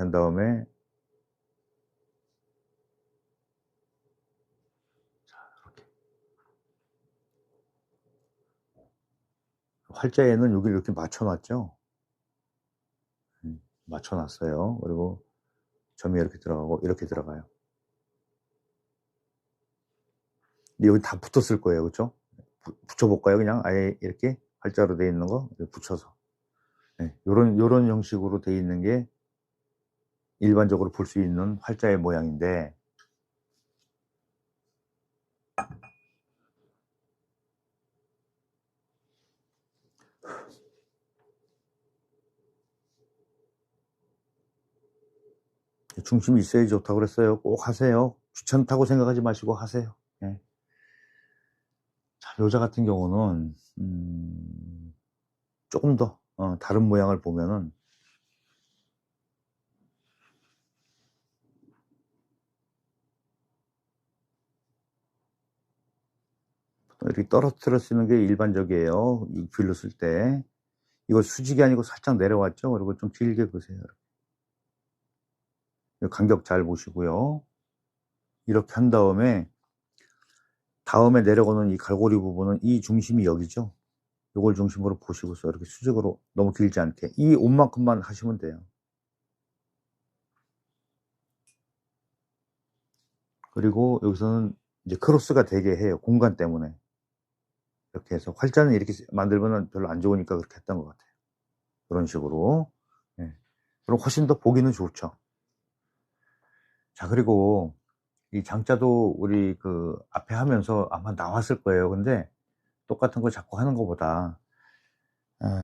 한 다음에 자, 이렇게. 활자에는 여기를 이렇게 맞춰놨죠. 음, 맞춰놨어요. 그리고 점이 이렇게 들어가고 이렇게 들어가요. 여기 다 붙었을 거예요. 그렇죠? 붙여볼까요? 그냥 아예 이렇게 활자로 되어 있는 거 붙여서 네, 요런 요런 형식으로 되어 있는 게 일반적으로 볼 수 있는 활자의 모양인데 중심이 있어야 좋다고 그랬어요. 꼭 하세요. 귀찮다고 생각하지 마시고 하세요. 예. 자, 묘자 같은 경우는 음, 조금 더 어, 다른 모양을 보면은 이렇게 떨어뜨려 쓰는 게 일반적이에요. 이 글로 쓸 때. 이거 수직이 아니고 살짝 내려왔죠? 그리고 좀 길게 보세요. 간격 잘 보시고요. 이렇게 한 다음에 다음에 내려가는 이 갈고리 부분은 이 중심이 여기죠. 이걸 중심으로 보시고서 이렇게 수직으로 너무 길지 않게 이 옷만큼만 하시면 돼요. 그리고 여기서는 이제 크로스가 되게 해요. 공간 때문에. 이렇게 해서 활자는 이렇게 만들면 별로 안 좋으니까 그렇게 했던 것 같아요. 그런 식으로. 예. 그럼 훨씬 더 보기는 좋죠. 자, 그리고 이 장자도 우리 그 앞에 하면서 아마 나왔을 거예요. 근데 똑같은 거 자꾸 하는 것보다